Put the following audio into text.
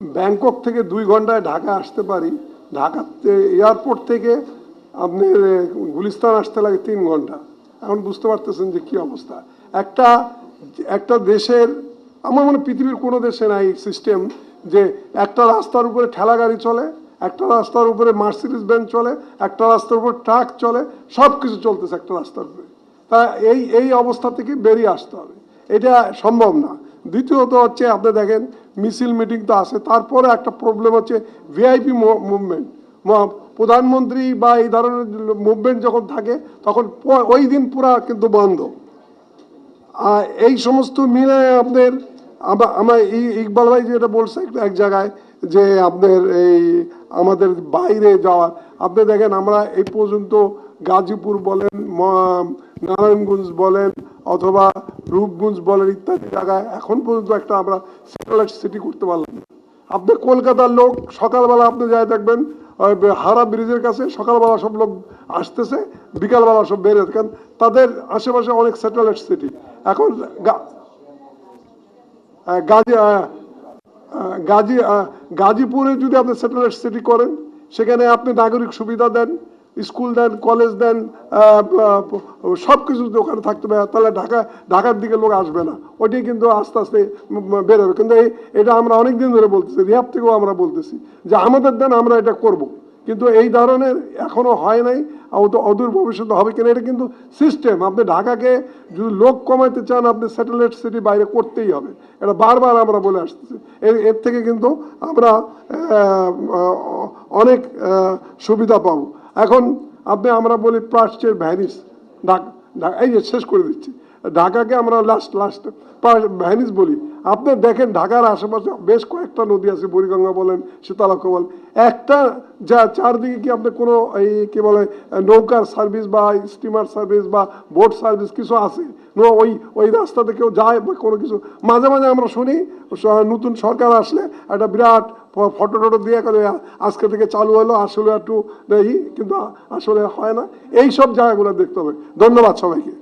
Bangkok থেকে দুই ঘন্টায় ঢাকা আসতে পারি। ঢাকাতে এয়ারপোর্ট থেকে আপনার এ, গুলিস্তান আসতে লাগে তিন ঘণ্টা। এখন বুঝতে পারতেছেন যে কি অবস্থা। একটা একটা দেশের আমার মনে পৃথিবীর কোনো দেশে নাই সিস্টেম যে একটা রাস্তার উপরে ঠেলা গাড়ি চলে একটা রাস্তার উপরে মার্সিডিস ভ্যান চলে একটা রাস্তার উপরে ট্রাক চলে সব কিছু চলতেছে একটা রাস্তার উপরে। তা এই এই অবস্থা থেকে বেরিয়ে আসতে হবে। এটা সম্ভব না। দ্বিতীয়ত হচ্ছে আপনি দেখেন, মিছিল মিটিং তো আছে, তারপরে একটা প্রবলেম হচ্ছে ভিআইপি মুভমেন্ট প্রধানমন্ত্রী বা এই ধরনের মুভমেন্ট যখন থাকে, তখন ওই দিন পুরা কিন্তু বন্ধ। আর এই সমস্ত মিলে আপনার, আমা- আমার ইকবাল ভাই যেটা বলছে এক জায়গায়, যে আপনার এই আমাদের বাইরে যাওয়া, আপনি দেখেন আমরা এই পর্যন্ত গাজীপুর বলেন নারায়ণগঞ্জ বলেন, অথবা রূপগঞ্জ বলেন ইত্যাদি জায়গায় এখন পর্যন্ত একটা আমরা স্যাটেলাইট সিটি করতে পারলাম না। আপনি কলকাতার লোক, সকালবেলা আপনি যাই দেখবেন হারা ব্রিজের কাছে সকালবেলা সব লোক আসতেছে, বিকালবেলা সব বের হচ্ছে কারণ তাদের আশেপাশে অনেক স্যাটেলাইট সিটি এখন গাজী গাজী গাজীপুরে যদি আপনি স্যাটেলাইট সিটি করেন, সেখানে আপনি নাগরিক সুবিধা দেন স্কুল দেন, কলেজ দেন সব কিছু ওখানে থাকতে হবে তাহলে ঢাকা, ঢাকার দিকে লোক আসবে না। ওইটাই কিন্তু আস্তে আস্তে বের হবে কিন্তু এই, এটা আমরা অনেক দিন ধরে বলতেছি রিহাব থেকেও আমরা বলতেছি যে আমাদের দেন আমরা এটা করব। কিন্তু এই ধরনের এখনও হয় নাই অদূর ভবিষ্যতে হবে কিনা, এটা কিন্তু সিস্টেম আপনি ঢাকাকে যদি লোক কমাইতে চান, আপনি স্যাটেলাইট সিটি বাইরে করতেই হবে। এটা বারবার আমরা বলে আসতেছি। এর এর থেকে কিন্তু আমরা অনেক সুবিধা পাবো। এখন আপনি আমরা বলি প্রাচ্যের ভ্যানিস ডাক এই যে শেষ করে দিচ্ছি। ঢাকাকে আমরা লাস্ট লাস্ট ভ্যানিস বলি। আপনি দেখেন ঢাকার আশেপাশে বেশ কয়েকটা নদী আছে, বুড়িগঙ্গা বলেন শীতলক্ষ বলেন। একটা যা চারদিকে কি আপনি কোনো এই কি বলে, নৌকার সার্ভিস বা স্টিমার সার্ভিস বা বোট সার্ভিস কিছু আছে? ওই ওই রাস্তাতে কেউ যায় বা কোনো কিছু? মাঝে মাঝে আমরা শুনি নতুন সরকার আসলে একটা বিরাট ফটো টটো দিয়ে করে, আজকে থেকে চালু হলো, আসলে একটু কিন্তু আসলে হয় না। এই সব জায়গাগুলো দেখতে হবে। ধন্যবাদ সবাইকে।